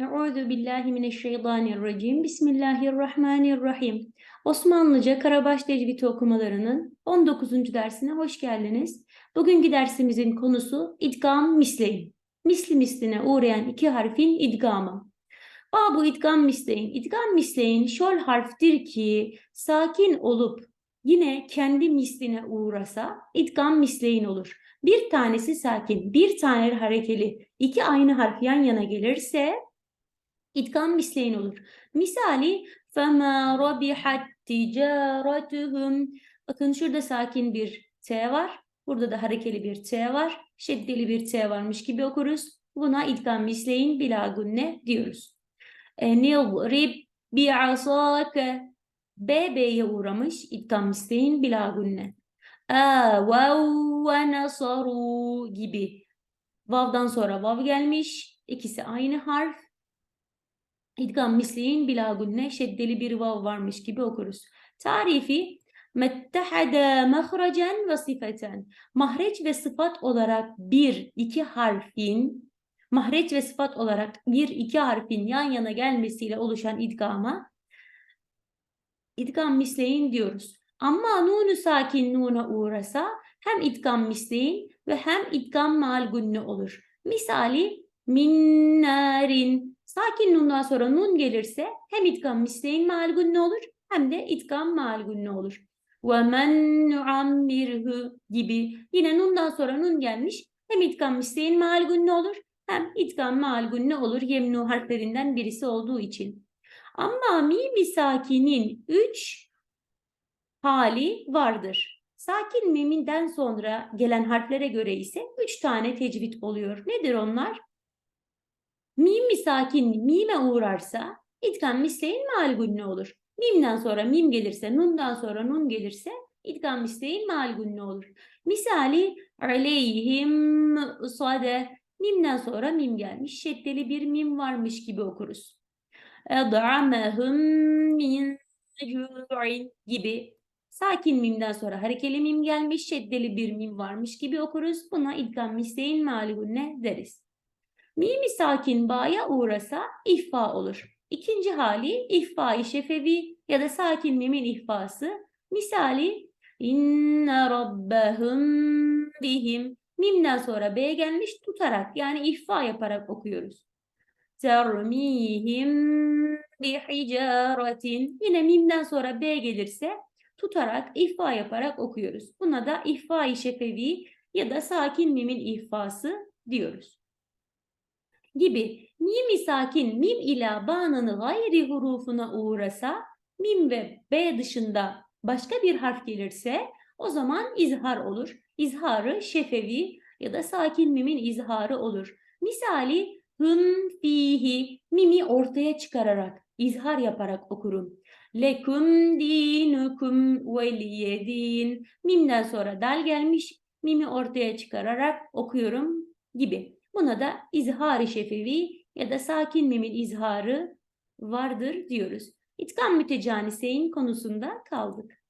Euzu billahi mineşşeytanirracim. Bismillahirrahmanirrahim. Osmanlıca Karabaş Tecvidi okumalarının 19. dersine hoş geldiniz. Bugünkü dersimizin konusu idgam misleyin. Misli misline uğrayan iki harfin idgamı. Babu idgam misleyin. İdgam misleyin şol harftir ki sakin olup yine kendi misline uğrasa idgam misleyin olur. Bir tanesi sakin, bir tane harekeli, iki aynı harf yan yana gelirse İdgam misleyin olur. Misali فَمَا رَبِحَتْ تِجَارَتُهُمْ Bakın şurada sakin bir T var. Burada da harekeli bir T var. Şeddeli bir T varmış gibi okuruz. Buna idgam misleyin bila gunne diyoruz. E, نِضْرِبْ بِعَصَاكَ B, B'ye uğramış. İdgam misleyin bila gunne. اَوَوْ وَنَصَرُوا gibi. Vav'dan sonra vav gelmiş. İkisi aynı harf. İdgam misliğin bila gunne şeddeli bir vav varmış gibi okuruz. Tarifi mettehade mahrecen ve sifeten. Mahreç ve sıfat olarak bir, iki harfin mahreç ve sıfat olarak bir, iki harfin yan yana gelmesiyle oluşan idgama idgam misleyin diyoruz. Ama nunu sakin nuna uğrasa hem idgam misleyin ve hem idgam mal olur. Misali Minnarin. Sakin nundan sonra nun gelirse hem itkam misleyin malgunne olur hem de itkam malgunne olur. Ve men nuammirhu gibi. Yine nundan sonra nun gelmiş. Hem itkam misleyin malgunne olur hem itkam malgunne olur. Yemnu harflerinden birisi olduğu için. Ama mimi sakinin 3 hali vardır. Sakin miminden sonra gelen harflere göre ise 3 tane tecvid oluyor. Nedir onlar? Mim mi sakin mime uğrarsa idgam misleyin mal gunne olur. Mimden sonra mim gelirse, nundan sonra nun gelirse idgam misleyin mal gunne olur. Misali aleyhim sade mimden sonra mim gelmiş. Şeddeli bir mim varmış gibi okuruz. Ed'amehum min gibi sakin mimden sonra harekeli mim gelmiş. Şeddeli bir mim varmış gibi okuruz. Buna idgam misleyin mal gunne deriz. Mimi sakin ba'ya uğrasa ihfa olur. İkinci hali ihfa-i şefevi ya da sakin mimin ihfası. Misali inne rabbehum bihim mimden sonra b gelmiş tutarak yani ihfa yaparak okuyoruz. Termihim bihicaretin yine mimden sonra b gelirse tutarak ihfa yaparak okuyoruz. Buna da ihfa-i şefevi ya da sakin mimin ihfası diyoruz gibi mim sakin mim ila ba'nın gayri hurufuna uğrasa mim ve b dışında başka bir harf gelirse o zaman izhar olur. İzharı şefevi ya da sakin mimin izharı olur. Misali hım fihi mimi ortaya çıkararak izhar yaparak okurum. Lekum dinukum veliyedin. Mimden sonra dal gelmiş. Mimi ortaya çıkararak okuyorum gibi. Buna da izhar-ı şefevi ya da sakin mimin izharı vardır diyoruz. İtkan mütecaniseyn konusunda kaldık.